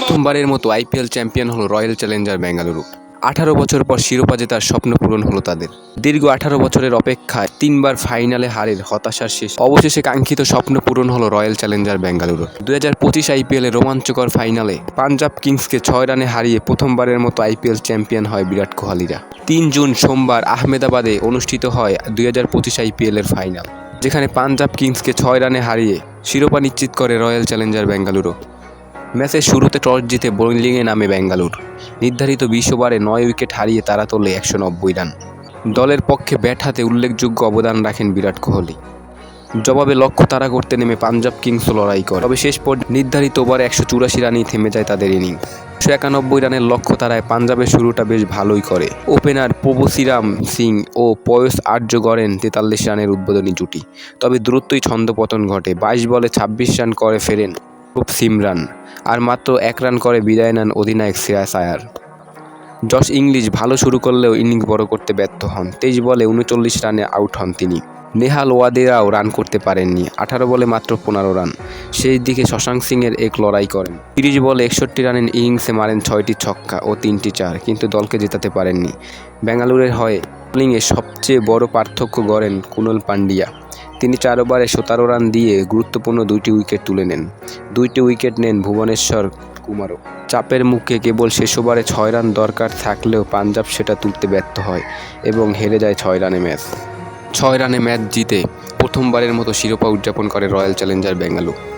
প্রথমবারের মতো IPL champion হলো রয়্যাল চ্যালেঞ্জার বেঙ্গালুরু। আঠারো বছর পর শিরোপা জেতার স্বপ্ন পূরণ হলো তাদের। দীর্ঘ আঠারো বছরের অপেক্ষায় তিনবার ফাইনালে হারের হতাশার শেষ। অবশেষে কাঙ্ক্ষিত স্বপ্ন পূরণ হলো রয়্যাল চ্যালেঞ্জার বেঙ্গালুরু। দুই হাজার পঁচিশ আইপিএলে রোমাঞ্চকর ফাইনালে পাঞ্জাব কিংসকে ছয় রানে হারিয়ে প্রথমবারের মতো আইপিএল চ্যাম্পিয়ন হয় বিরাট কোহলিরা। তিন জুন সোমবার আহমেদাবাদে অনুষ্ঠিত হয় দুই হাজার পঁচিশ আইপিএলের ফাইনাল, যেখানে পাঞ্জাব কিংসকে ছয় রানে হারিয়ে শিরোপা নিশ্চিত করে রয়্যাল চ্যালেঞ্জার বেঙ্গালুরু। ম্যাচের শুরুতে টস জিতে বোলিংয়ে নামে বেঙ্গালুর নির্ধারিত বিশ ওভারে নয় উইকেট হারিয়ে তারা তোলে একশো নব্বই রান। দলের পক্ষে ব্যাট হাতে উল্লেখযোগ্য অবদান রাখেন বিরাট কোহলি। জবাবে লক্ষ্য তারা করতে নেমে পাঞ্জাব কিংস লড়াই করে। তবে শেষ পর্যন্ত নির্ধারিত ওভারে একশো চুরাশি রানেই থেমে যায় তাদের ইনিংস। একশো একানব্বই রানের লক্ষ্য তারায় পাঞ্জাবের শুরুটা বেশ ভালোই করে। ওপেনার প্রভুসিরাম সিং ও পয়স আর্য গড়েন তেতাল্লিশ রানের উদ্বোধনী জুটি। তবে দ্রুতই ছন্দপতন ঘটে। বাইশ বলে ছাব্বিশ রান করে ফেরেন খুব সিমরান, আর মাত্র এক রান করে বিদায় নেন অধিনায়ক সিরাজ আয়ার। জশ ইংলিশ ভালো শুরু করলেও ইনিংস বড় করতে ব্যর্থ হন। তেইশ বলে উনচল্লিশ রানে আউট হন তিনি। নেহাল ওয়াদেরাও রান করতে পারেননি। আঠারো বলে মাত্র পনেরো রান। সেই দিকে শশাঙ্ক সিংয়ের এক লড়াই করেন। তিরিশ বলে একষট্টি রানের ইনিংসে মারেন ছয়টি ছক্কা ও তিনটি চার, কিন্তু দলকে জেতাতে পারেননি। বেঙ্গালুরের হয়ে বোলিংয়ে সবচেয়ে বড় পার্থক্য গড়েন কুনল পান্ডিয়া তিনি চার ওভারে সতেরো রান দিয়ে গুরুত্বপূর্ণ দুইটি উইকেট তুলে নেন। দুইটি উইকেট নেন ভুবনেশ্বর কুমারও। চাপের মুখে কেবল শেষ ওভারে ছয় রান দরকার থাকলেও পাঞ্জাব সেটা তুলতে ব্যর্থ হয় এবং হেরে যায় ছয় রানে ম্যাচ। ছয় রানে ম্যাচ জিতে প্রথমবারের মতো শিরোপা উদযাপন করে রয়্যাল চ্যালেঞ্জার বেঙ্গালুরু।